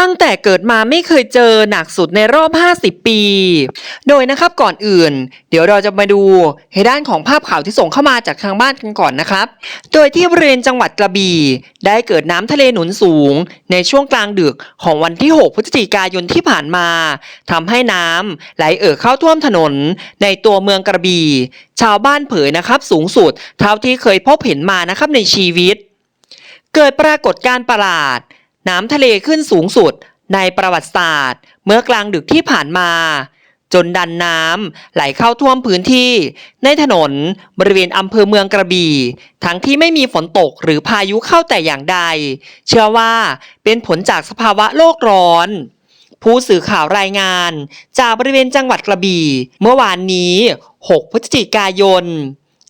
ตั้งแต่เกิดมาไม่เคยเจอหนักสุดในรอบ 50 ปี โดยนะครับก่อนอื่น เดี๋ยวเราจะมาดูให้ด้านของภาพข่าวที่ส่งเข้ามาจากทางบ้านกันก่อนนะครับ โดยที่บริเวณจังหวัดกระบี่ได้เกิดน้ำทะเลหนุนสูง ในช่วงกลางดึกของวันที่ 6 พฤศจิกายนที่ผ่านมาทำให้น้ำไหลเอ่อเข้าท่วมถนน ในตัวเมืองกระบี่ ชาวบ้านเผยนะครับสูงสุด เท่าที่เคยพบเห็นมานะครับในชีวิต เกิดปรากฏการณ์ประหลาด น้ำทะเลขึ้นสูงสุดในประวัติศาสตร์ เมื่อกลางดึกที่ผ่านมา จนดันน้ำไหลเข้าท่วมพื้นที่ ในถนนบริเวณอำเภอเมืองกระบี่ ทั้งที่ไม่มีฝนตกหรือพายุเข้าแต่อย่างใด เชื่อว่าเป็นผลจากสภาวะโลกร้อนผู้สื่อข่าวรายงานจากบริเวณจังหวัดกระบี่ เมื่อวานนี้ 6 พฤศจิกายน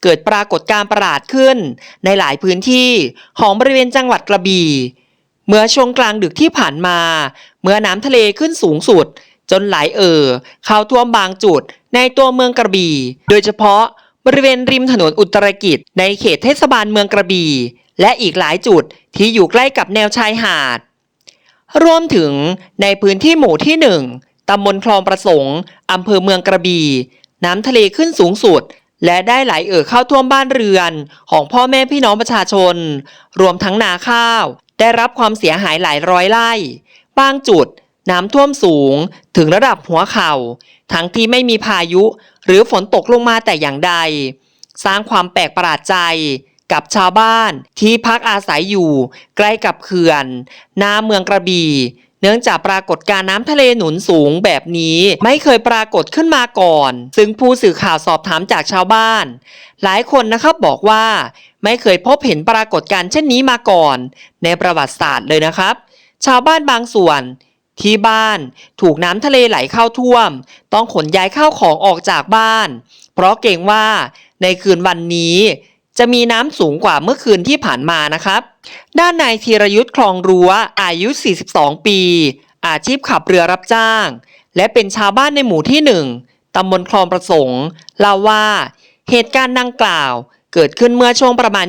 เกิดปรากฏการณ์ประหลาดขึ้น ในหลายพื้นที่ของบริเวณจังหวัดกระบี่ เมื่อช่วงกลางดึกที่ผ่านมา เมื่อน้ำทะเลขึ้นสูงสุด จนไหลเอ่อเข้าท่วมบางจุดในตัวเมืองกระบี่ โดยเฉพาะบริเวณริมถนนอุตรกิจ ในเขตเทศบาลเมืองกระบี่ และอีกหลายจุดที่อยู่ใกล้กับแนวชายหาด รวมถึงในพื้นที่หมู่ที่หนึ่งตำบลคลองประสงค์อำเภอเมืองกระบี่ น้ำทะเลขึ้นสูงสุด และได้ไหลเอ่อเข้าท่วมบ้านเรือนของพ่อแม่พี่น้องประชาชน รวมทั้งนาข้าว ได้รับความเสียหายหลายร้อยไร่ บางจุดน้ำท่วมสูงถึงระดับหัวเข่า ทั้งที่ไม่มีพายุ หรือฝนตกลงมาแต่อย่างใด สร้างความแปลกประหลาดใจกับชาวบ้านที่พักอาศัยอยู่ใกล้กับเขื่อนหน้าเมืองกระบี่ เนื่องจากปรากฏการน้ำทะเลหนุนสูงแบบนี้ไม่เคยปรากฏขึ้นมาก่อน ซึ่งผู้สื่อข่าวสอบถามจากชาวบ้าน หลายคนนะครับบอกว่า ไม่เคยพบเห็นปรากฏการณ์เช่นนี้มาก่อน ในประวัติศาสตร์เลยนะครับ ชาวบ้านบางส่วนที่บ้านถูกน้ำทะเลไหลเข้าท่วม ต้องขนย้ายข้าวของออกจากบ้าน เพราะเกรงว่าในคืนวันนี้ จะมีน้ำสูงกว่าเมื่อคืนที่ผ่านมานะครับ ด้านนายธีรยุทธ์คลองรั้วอายุ 42 ปี อาชีพขับเรือรับจ้าง และเป็นชาวบ้านในหมู่ที่หนึ่งตำบลคลองประสงค์เล่าว่า เหตุการณ์ดังกล่าว เกิดขึ้นเมื่อช่วงประมาณ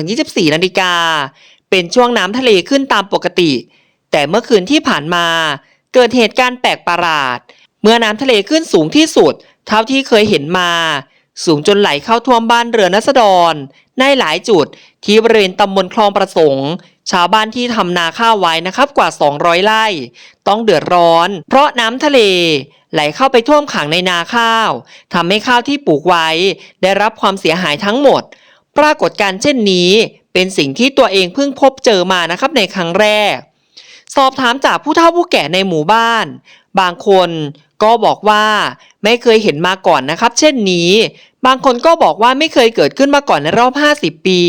23-24 นาฬิกา เป็นช่วงน้ำทะเลขึ้นตามปกติ แต่เมื่อคืนที่ผ่านมา เกิดเหตุการณ์แปลกประหลาด เมื่อน้ำทะเลขึ้นสูงที่สุด เท่าที่เคยเห็นมา สูงจนไหลเข้าท่วมบ้านเรือนนัสดรในหลายจุดที่บริเวณตำบลคลองประสงค์ ชาวบ้านที่ทำนาข้าวไว้นะครับกว่า 200 ไร่ ต้องเดือดร้อน เพราะน้ำทะเล ไหลเข้าไปท่วมขังในนาข้าวทำให้ข้าวที่ปลูกไว้ ได้รับความเสียหายทั้งหมด ปรากฏการณ์เช่นนี้เป็นสิ่งที่ตัวเองเพิ่งพบเจอมานะครับในครั้งแรก สอบถามจากผู้เฒ่าผู้แก่ในหมู่บ้าน บางคนก็บอกว่า ไม่เคยเห็นมาก่อนนะครับ เช่นนี้ บางคนก็บอกว่าไม่เคยเกิดขึ้นมาก่อนในรอบ 50 ปี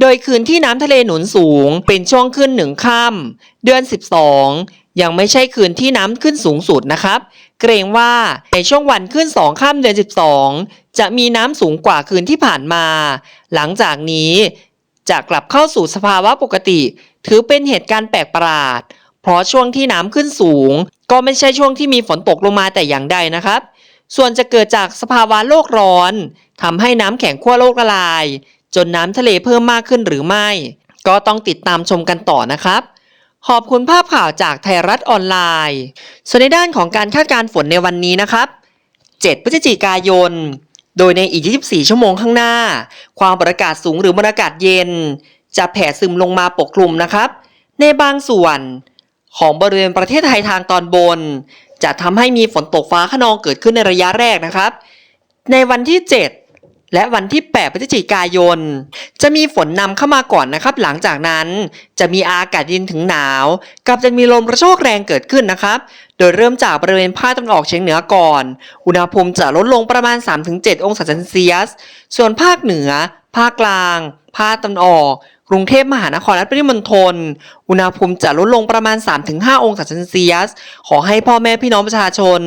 โดยคืนที่น้ำทะเลหนุนสูงเป็นช่วงขึ้นหนึ่งค่ำเดือน 12 ยังไม่ใช่คืนที่น้ำขึ้นสูงสุดนะครับ เกรงว่าในช่วงวันขึ้น2ค่ำเดือน 12 จะมีน้ำสูงกว่าคืนที่ผ่านมา หลังจากนี้จะกลับเข้าสู่สภาวะปกติ ถือเป็นเหตุการณ์แปลกประหลาด เพราะช่วงที่น้ำขึ้นสูง ก็ไม่ใช่ช่วงที่มีฝนตกลงมาแต่อย่างใดนะครับ ส่วนจะเกิดจากสภาวะโลกร้อนทำให้น้ำแข็งขั้วโลกละลาย จนน้ำทะเลเพิ่มมากขึ้นหรือไม่ ก็ต้องติดตามชมกันต่อนะครับ ขอบคุณภาพข่าวจากไทยรัฐออนไลน์ ส่วนในด้านของการคาดการณ์ฝนในวันนี้นะครับ 7 พฤศจิกายน โดยในอีก 24 ชั่วโมงข้างหน้า ความกดอากาศสูงหรือบรรยากาศเย็น จะแผ่ซึมลงมาปกคลุมนะครับ ในบางส่วนของบริเวณประเทศไทยทางตอนบน จะทำให้มีฝนตกฟ้าขนองเกิดขึ้นในระยะแรกนะครับ ในวันที่ 7 และวันที่ 8 พฤศจิกายน จะมีฝนนำเข้ามาก่อนนะครับ หลังจากนั้นจะมีอากาศเย็นถึงหนาว กับจะมีลมกระโชกแรงเกิดขึ้นนะครับ โดยเริ่มจากบริเวณภาคตะวันออกเฉียงเหนือก่อน อุณหภูมิจะลดลงประมาณ 3-7 องศาเซลเซียส ส่วนภาคเหนือ ภาคกลาง ภาคตะวันออก รุงเทพมหานครและปริมณฑล อุณหภูมิจะลดลงประมาณ 3-5 องศาเซลเซียส ขอให้พ่อแม่พี่น้องประชาชน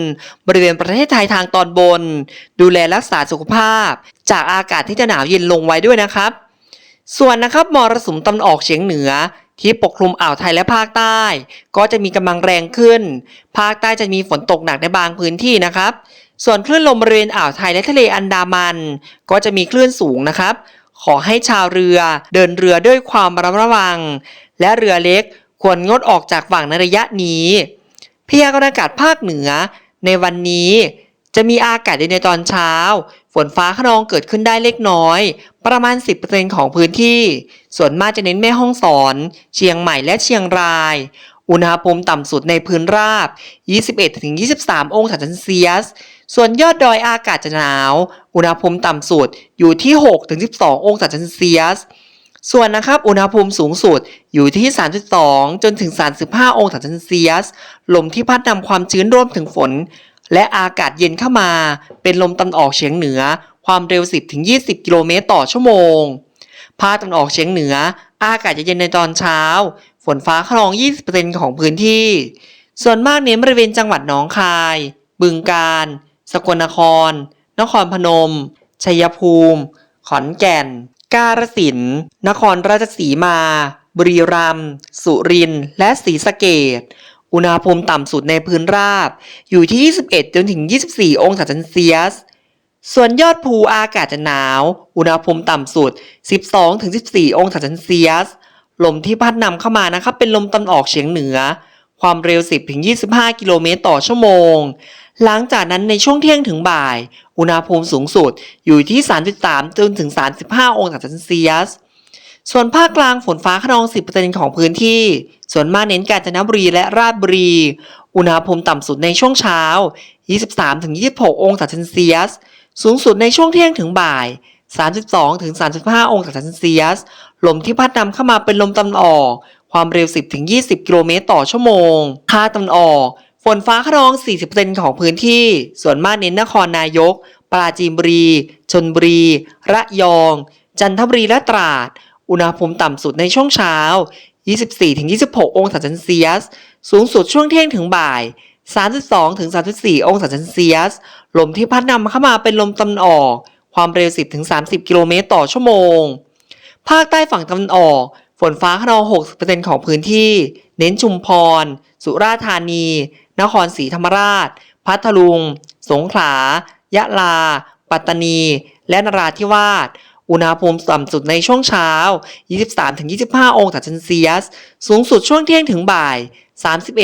บริเวณประเทศไทยทางตอนบน ดูแลรักษาสุขภาพ จากอากาศที่จะหนาวเย็นลงไว้ด้วยนะครับ ส่วนนะครับมรสุมตะวันออกเฉียงเหนือที่ปกคลุมอ่าวไทยและภาคใต้ ก็จะมีกำลังแรงขึ้น ภาคใต้จะมีฝนตกหนักในบางพื้นที่นะครับ ส่วนคลื่นลมบริเวณอ่าวไทยและทะเลอันดามัน ก็จะมีคลื่นสูงนะครับ ขอให้ชาวเรือเดินเรือด้วยความระมัดระวัง และเรือเล็กควรงดออกจากฝั่งในระยะนี้พยากรณ์อากาศภาคเหนือ ในวันนี้ จะมีอากาศเย็นในตอนเช้า ฝนฟ้าขนองเกิดขึ้นได้เล็กน้อย ประมาณ 10%ของพื้นที่ ส่วนมากจะเน้นแม่ห้องสอน เชียงใหม่และเชียงราย อุณหภูมิต่ำสุดในพื้นราบ 21-23 องศาเซลเซียส ส่วนยอดดอยอากาศจะหนาว อุณหภูมิต่ำสุดอยู่ที่ 6-12 องศาเซลเซียส ส่วนนะครับอุณหภูมิสูงสุดอยู่ที่ 32 จนถึง 35 องศาเซลเซียส ลมที่พัดนำความชื้นรวมถึงฝน และอากาศเย็นเข้ามา เป็นลมตะวันออกเฉียงเหนือ ความเร็ว 10-20 กิโลเมตรต่อชั่วโมง ภาคตะวันออกเฉียงเหนือ อากาศจะเย็นในตอนเช้า ฝนฟ้าขนอง 20%ของพื้นที่ ส่วนมากเน้นบริเวณจังหวัดหนองคาย บึงกาฬ สกลนคร นครพนม ชัยภูมิ ขอนแก่น กาฬสินธุ์นครราชสีมา บุรีรัมย์ สุรินทร์ และศรีสะเกษอุณหภูมิต่ำสุดในพื้นราบ อยู่ที่ 21 จนถึง 24 องศาเซลเซียส ส่วนยอดภูอากาศจะหนาว อุณหภูมิต่ำสุด 12 ถึง 14 องศาเซลเซียส ลมที่พัดนำเข้ามานะครับ เป็นลมตะวันออกเฉียงเหนือ ความเร็ว 10 ถึง 25 กิโลเมตรต่อชั่วโมง หลังจากนั้นในช่วงเที่ยงถึงบ่าย อุณหภูมิสูงสุดอยู่ที่ 33 จนถึง 35 องศาเซลเซียส ส่วนภาคกลางฝนฟ้าขนอง 10%ของพื้นที่ ส่วนมากเน้นกาญจนบุรีและราชบุรี อุณหภูมิต่ำสุดในช่วงเช้า 23-26 องศาเซลเซียส สูงสุดในช่วงเที่ยงถึงบ่าย 32-35 องศาเซลเซียส ลมที่พัดนำเข้ามาเป็นลมตะวันออก ความเร็ว 10-20 กิโลเมตรต่อชั่วโมงภาตะวันออก ฝนฟ้าขนอง 40%ของพื้นที่ ส่วนมากเน้นนครนายก ปราจีนบุรี ชนบุรี ระยอง จันทบุรีและตราด อุณหภูมิต่ำสุดในช่วงเช้า 24-26 องศาเซลเซียส สูงสุดช่วงเที่ยงถึงบ่าย 32-34 องศาเซลเซียส ลมที่พัดนำเข้ามาเป็นลมตะวันออก ความเร็ว 10-30 กิโลเมตรต่อชั่วโมง ภาคใต้ฝั่งตะวันออกฝนฟ้าขนอง 60%ของพื้นที่ เน้นชุมพร สุราษฎร์ธานี นครศรีธรรมราช พัทลุง สงขลา ยะลา ปัตตานี และนราธิวาส อุณหภูมิต่ำสุดในช่วงเช้า 23-25 องศาเซลเซียส สูงสุดช่วงเที่ยงถึงบ่าย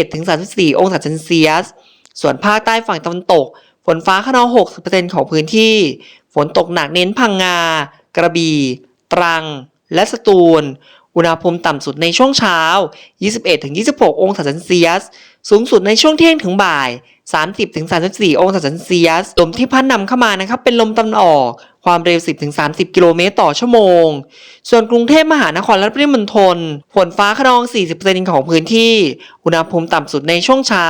31-34 องศาเซลเซียส ส่วนภาคใต้ฝั่งตะวันตก ฝนฟ้าขนอง 60%ของพื้นที่ ฝนตกหนักเน้นพังงา กระบี่ ตรัง และสตูล อุณหภูมิต่ำสุดในช่วงเช้า 21-26 องศาเซลเซียส สูงสุดในช่วงเที่ยงถึงบ่าย 30-34 องศาเซลเซียส ลมที่พัดนำเข้ามานะครับเป็นลมตะวันออก ความเร็ว 10-30 กิโลเมตรต่อชั่วโมง ส่วนกรุงเทพมหานครและปริมณฑล ฝนฟ้าขนอง 40%ของพื้นที่ อุณหภูมิต่ำสุดในช่วงเช้า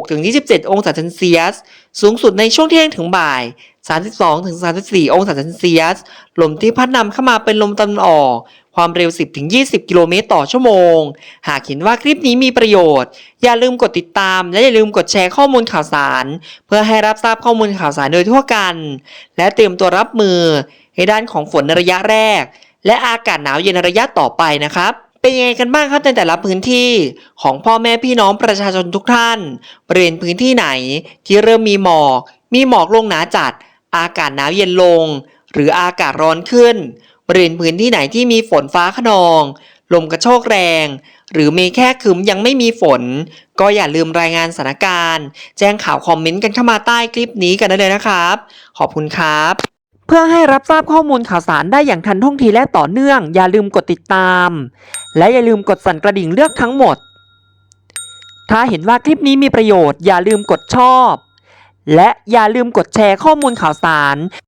26-27 องศาเซลเซียส สูงสุดในช่วงเที่ยงถึงบ่าย 32-34 องศาเซลเซียส ลมที่พัดนำเข้ามาเป็นลมตะวันออก ความเร็ว 10-20 กิโลเมตรต่อชั่วโมง หากเห็นว่าคลิปนี้มีประโยชน์ อย่าลืมกดติดตาม และอย่าลืมกดแชร์ข้อมูลข่าวสาร เพื่อให้รับทราบข้อมูลข่าวสารโดยทั่วกัน และเตรียมตัวรับมือในด้านของฝนในระยะแรก และอากาศหนาวเย็นในระยะต่อไปนะครับเป็นยังไงกันบ้างครับในแต่ละพื้นที่ของพ่อแม่พี่น้องประชาชนทุกท่านบริเวณพื้นที่ไหนที่เริ่มมีหมอก มีหมอกลงหนาจัด อากาศหนาวเย็นลง หรืออากาศร้อนขึ้น บริเวณพื้นที่ไหนที่มีฝนฟ้าขนอง ลมกระโชกแรง หรือมีแค่ครึ้มยังไม่มีฝน ก็อย่าลืมรายงานสถานการณ์ แจ้งข่าวคอมเมนต์กันเข้ามาใต้คลิปนี้กันได้เลยนะครับ ขอบคุณครับ เพื่อให้รับทราบข้อมูลข่าวสารได้อย่างทันท่วงทีและต่อเนื่อง อย่าลืมกดติดตาม และอย่าลืมกดสั่นกระดิ่งเลือกทั้งหมด ถ้าเห็นว่าคลิปนี้มีประโยชน์อย่าลืมกดชอบ และอย่าลืมกดแชร์ข้อมูลข่าวสาร